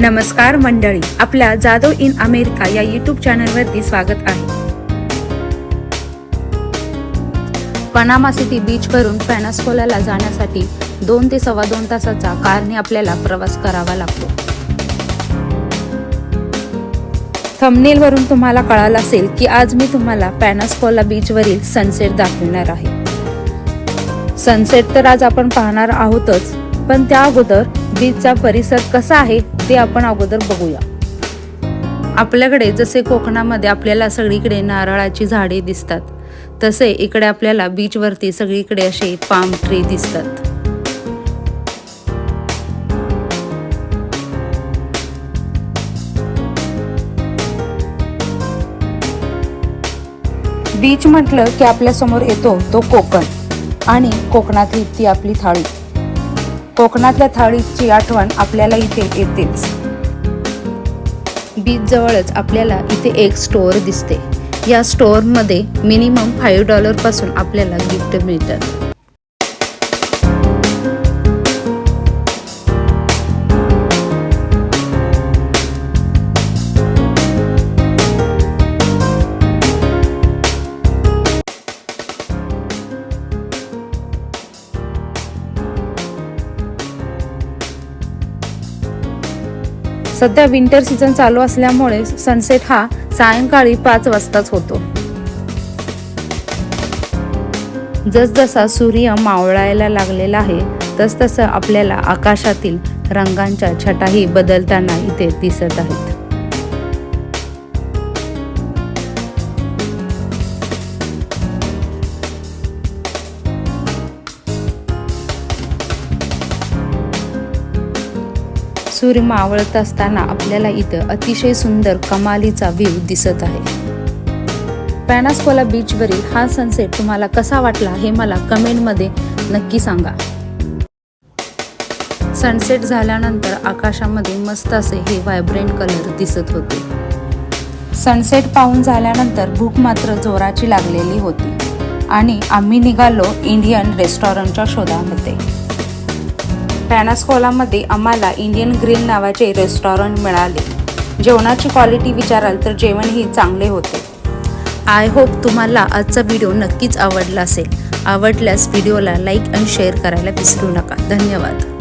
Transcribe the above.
नमस्कार मंडळी आपल्या जाधव इन अमेरिका या यूट्यूब चॅनलवरती स्वागत आहे. पनामा सिटी बीचवरून पॅनास्कोलाला जाण्यासाठी दोन ते सव्वा दोन तासाचा कारने आपल्याला प्रवास करावा लागतो. थंबनेलवरून तुम्हाला कळालं असेल की आज मी तुम्हाला पॅनास्कोला बीचवरील सनसेट दाखवणार आहे. सनसेट तर आज आपण पाहणार आहोतच पण त्या अगोदर बीचचा परिसर कसा आहे ते आपण अगोदर बघूया. आपल्याकडे जसे कोकणामध्ये आपल्याला सगळीकडे नारळाची झाडे दिसतात तसे इकडे आपल्याला बीचवरती सगळीकडे असे पाम ट्री दिसतात. बीच म्हटलं की आपल्यासमोर येतो तो कोकण आणि कोकणातली ती आपली थाळी. कोकणातल्या थाळीची आठवण आपल्याला इथे येतेच. बीच जवळच आपल्याला इथे एक स्टोअर दिसते. या स्टोअरमध्ये मिनिमम फाईव्ह डॉलरपासून आपल्याला गिफ्ट मिळतात. सध्या विंटर सीझन चालू असल्यामुळे सनसेट हा सायंकाळी पाच वाजताच होतो. जसजसा सूर्य मावळायला लागलेला आहे तसतसं आपल्याला आकाशातील रंगांच्या छटाही बदलताना इथे दिसत आहेत. सूर्य मावळत असताना आपल्याला इथं अतिशय सुंदर कमालीचा व्ह्यू दिसत आहे. पॅनास्कोला बीचवरील हा सनसेट तुम्हाला कसा वाटला हे मला कमेंटमध्ये नक्की सांगा. सनसेट झाल्यानंतर आकाशामध्ये मस्त असे हे व्हायब्रंट कलर दिसत होते. सनसेट पाहून झाल्यानंतर भूक मात्र जोराची लागलेली होती आणि आम्ही निघालो इंडियन रेस्टॉरंटच्या शोधामध्ये. पॅनास्कोलामध्ये आम्हाला इंडियन ग्रीन नावाचे रेस्टॉरंट मिळाले. जेवणाची क्वालिटी विचाराल तर जेवणही चांगले होते. आय होप तुम्हाला आजचा व्हिडिओ नक्कीच आवडला असेल. आवडल्यास व्हिडिओला लाईक आणि शेअर करायला विसरू नका. धन्यवाद.